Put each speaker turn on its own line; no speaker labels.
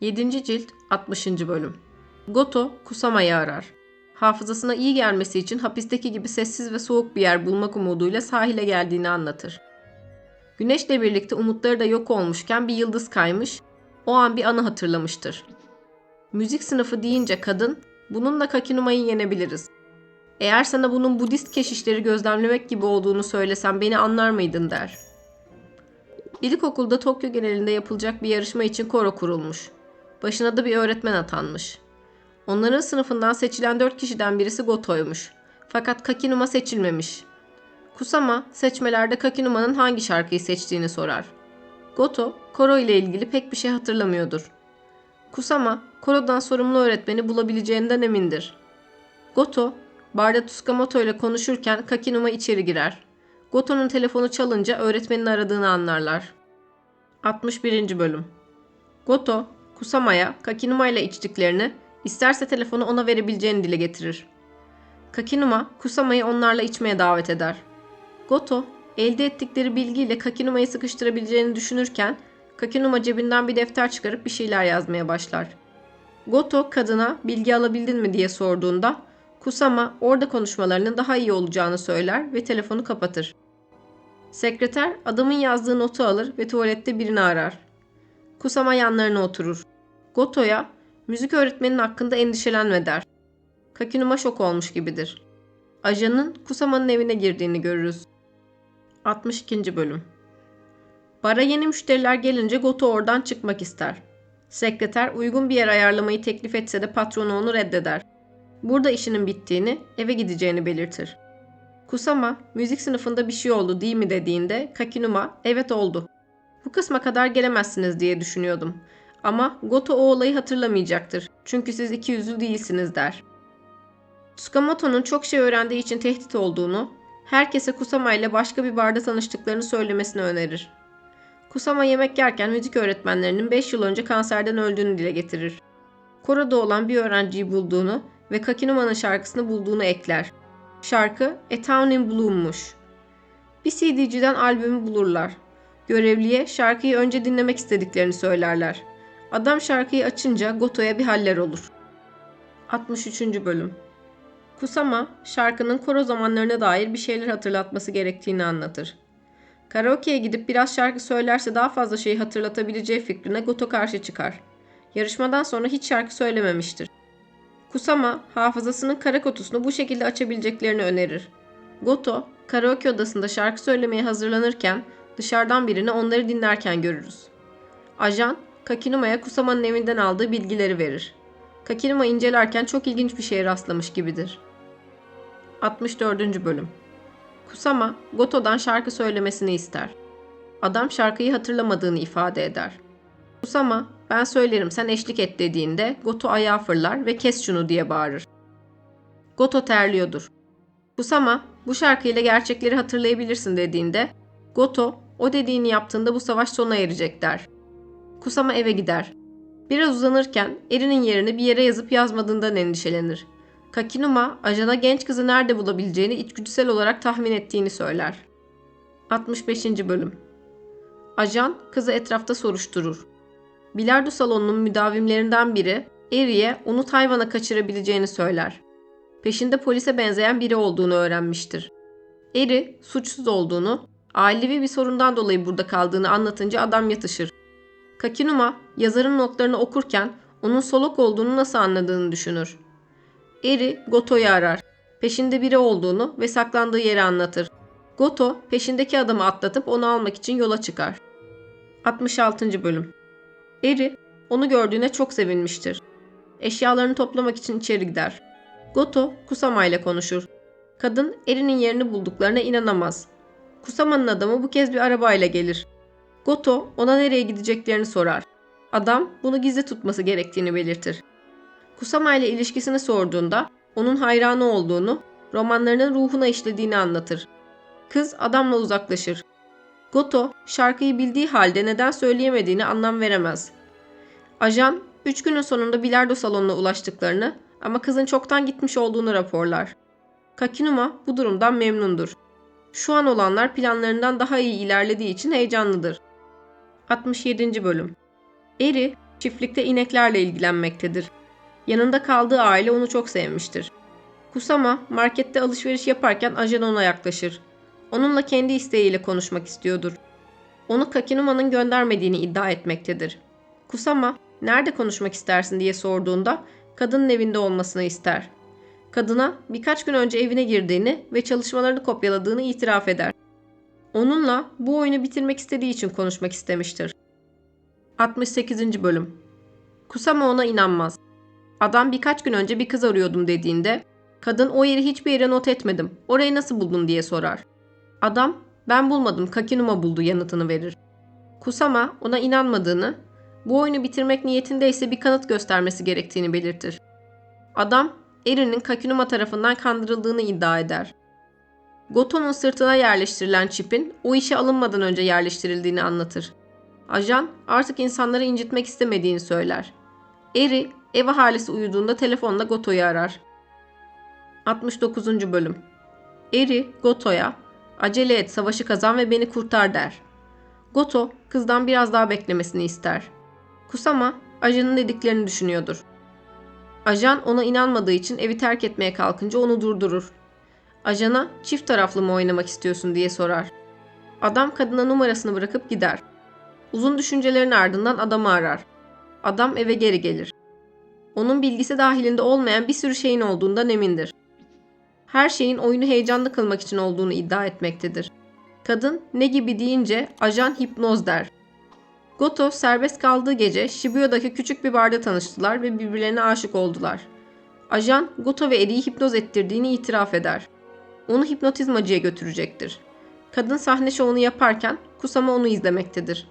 7. cilt 60. bölüm. Goto Kusama'yı arar. Hafızasına iyi gelmesi için hapisteki gibi sessiz ve soğuk bir yer bulmak umuduyla sahile geldiğini anlatır. Güneşle birlikte umutları da yok olmuşken bir yıldız kaymış, o an bir anı hatırlamıştır. Müzik sınıfı deyince kadın, bununla Kakinuma'yı yenebiliriz. Eğer sana bunun Budist keşişleri gözlemlemek gibi olduğunu söylesem beni anlar mıydın der.'' İlkokulda Tokyo genelinde yapılacak bir yarışma için koro kurulmuş. Başına da bir öğretmen atanmış. Onların sınıfından seçilen dört kişiden birisi Goto'ymuş. Fakat Kakinuma seçilmemiş. Kusama seçmelerde Kakinuma'nın hangi şarkıyı seçtiğini sorar. Goto, koro ile ilgili pek bir şey hatırlamıyordur. Kusama, korodan sorumlu öğretmeni bulabileceğinden emindir. Goto, barda Tsukamoto ile konuşurken Kakinuma içeri girer. Goto'nun telefonu çalınca öğretmenin aradığını anlarlar. 61. bölüm Goto, Kusama'ya Kakinuma ile içtiklerini, isterse telefonu ona verebileceğini dile getirir. Kakinuma, Kusama'yı onlarla içmeye davet eder. Goto, elde ettikleri bilgiyle Kakinuma'yı sıkıştırabileceğini düşünürken, Kakinuma cebinden bir defter çıkarıp bir şeyler yazmaya başlar. Goto kadına bilgi alabildin mi diye sorduğunda Kusama orada konuşmalarının daha iyi olacağını söyler ve telefonu kapatır. Sekreter adamın yazdığı notu alır ve tuvalette birini arar. Kusama yanlarına oturur. Goto'ya müzik öğretmenin hakkında endişelenme der. Kakinuma şok olmuş gibidir. Ajanın Kusama'nın evine girdiğini görürüz. 62. bölüm Bara yeni müşteriler gelince Goto oradan çıkmak ister. Sekreter uygun bir yer ayarlamayı teklif etse de patronu onu reddeder. Burada işinin bittiğini, eve gideceğini belirtir. Kusama, müzik sınıfında bir şey oldu değil mi dediğinde Kakinuma, evet oldu. Bu kısma kadar gelemezsiniz diye düşünüyordum. Ama Goto o olayı hatırlamayacaktır. Çünkü siz iki yüzlü değilsiniz der. Tsukamoto'nun çok şey öğrendiği için tehdit olduğunu, herkese Kusama ile başka bir barda tanıştıklarını söylemesini önerir. Kusama yemek yerken müzik öğretmenlerinin 5 yıl önce kanserden öldüğünü dile getirir. Koro'da olan bir öğrenciyi bulduğunu ve Kakinuma'nın şarkısını bulduğunu ekler. Şarkı A Town in Bloom'muş. Bir CD'ciden albümü bulurlar. Görevliye şarkıyı önce dinlemek istediklerini söylerler. Adam şarkıyı açınca Goto'ya bir haller olur. 63. bölüm Kusama, şarkının koro zamanlarına dair bir şeyler hatırlatması gerektiğini anlatır. Karaoke'ye gidip biraz şarkı söylerse daha fazla şeyi hatırlatabileceği fikrine Goto karşı çıkar. Yarışmadan sonra hiç şarkı söylememiştir. Kusama, hafızasının kara kutusunu bu şekilde açabileceklerini önerir. Goto, karaoke odasında şarkı söylemeye hazırlanırken dışarıdan birini onları dinlerken görürüz. Ajan, Kakinuma'ya Kusama'nın evinden aldığı bilgileri verir. Kakinuma incelerken çok ilginç bir şeye rastlamış gibidir. 64. bölüm Kusama, Goto'dan şarkı söylemesini ister. Adam şarkıyı hatırlamadığını ifade eder. Kusama, ben söylerim sen eşlik et dediğinde Goto ayağa fırlar ve kes şunu diye bağırır. Goto terliyordur. Kusama, bu şarkıyla gerçekleri hatırlayabilirsin dediğinde Goto, o dediğini yaptığında bu savaş sona erecek der. Kusama eve gider. Biraz uzanırken erinin yerini bir yere yazıp yazmadığından endişelenir. Kakinuma, ajana genç kızı nerede bulabileceğini içgüdüsel olarak tahmin ettiğini söyler. 65. bölüm Ajan, kızı etrafta soruşturur. Bilardo salonunun müdavimlerinden biri, Eri'ye onu Tayvan'a kaçırabileceğini söyler. Peşinde polise benzeyen biri olduğunu öğrenmiştir. Eri, suçsuz olduğunu, ailevi bir sorundan dolayı burada kaldığını anlatınca adam yatışır. Kakinuma, yazarın notlarını okurken onun solok olduğunu nasıl anladığını düşünür. Eri, Goto'yu arar. Peşinde biri olduğunu ve saklandığı yeri anlatır. Goto, peşindeki adamı atlatıp onu almak için yola çıkar. 66. bölüm Eri, onu gördüğüne çok sevinmiştir. Eşyalarını toplamak için içeri gider. Goto, Kusama ile konuşur. Kadın, Eri'nin yerini bulduklarına inanamaz. Kusama'nın adamı bu kez bir arabayla gelir. Goto, ona nereye gideceklerini sorar. Adam, bunu gizli tutması gerektiğini belirtir. Kusama ile ilişkisini sorduğunda, onun hayranı olduğunu, romanlarının ruhuna işlediğini anlatır. Kız adamla uzaklaşır. Goto şarkıyı bildiği halde neden söyleyemediğini anlam veremez. Ajan 3 günün sonunda bilardo salonuna ulaştıklarını ama kızın çoktan gitmiş olduğunu raporlar. Kakinuma bu durumdan memnundur. Şu an olanlar planlarından daha iyi ilerlediği için heyecanlıdır. 67. bölüm Eri çiftlikte ineklerle ilgilenmektedir. Yanında kaldığı aile onu çok sevmiştir. Kusama markette alışveriş yaparken ajan ona yaklaşır. Onunla kendi isteğiyle konuşmak istiyordur. Onu Kakinuma'nın göndermediğini iddia etmektedir. Kusama nerede konuşmak istersin diye sorduğunda kadının evinde olmasını ister. Kadına birkaç gün önce evine girdiğini ve çalışmalarını kopyaladığını itiraf eder. Onunla bu oyunu bitirmek istediği için konuşmak istemiştir. 68. Bölüm Kusama ona inanmaz. Adam birkaç gün önce bir kız arıyordum dediğinde kadın o yeri hiçbir yere not etmedim. Orayı nasıl buldun diye sorar. Adam ben bulmadım Kakinuma buldu yanıtını verir. Kusama ona inanmadığını, bu oyunu bitirmek niyetindeyse bir kanıt göstermesi gerektiğini belirtir. Adam Erin'in Kakinuma tarafından kandırıldığını iddia eder. Goto'nun sırtına yerleştirilen çipin o işe alınmadan önce yerleştirildiğini anlatır. Ajan artık insanları incitmek istemediğini söyler. Eri ev ahalisi uyuduğunda telefonla Goto'yu arar. 69. Bölüm Eri Goto'ya acele et savaşı kazan ve beni kurtar der. Goto kızdan biraz daha beklemesini ister. Kusama ajanın dediklerini düşünüyordur. Ajan ona inanmadığı için evi terk etmeye kalkınca onu durdurur. Ajana çift taraflı mı oynamak istiyorsun diye sorar. Adam kadına numarasını bırakıp gider. Uzun düşüncelerin ardından adamı arar. Adam eve geri gelir. Onun bilgisi dahilinde olmayan bir sürü şeyin olduğundan emindir. Her şeyin oyunu heyecanlı kılmak için olduğunu iddia etmektedir. Kadın ne gibi deyince ajan hipnoz der. Goto serbest kaldığı gece Shibuya'daki küçük bir barda tanıştılar ve birbirlerine aşık oldular. Ajan Goto ve Eri'yi hipnoz ettirdiğini itiraf eder. Onu hipnotizmacıya götürecektir. Kadın sahne şovunu yaparken Kusama onu izlemektedir.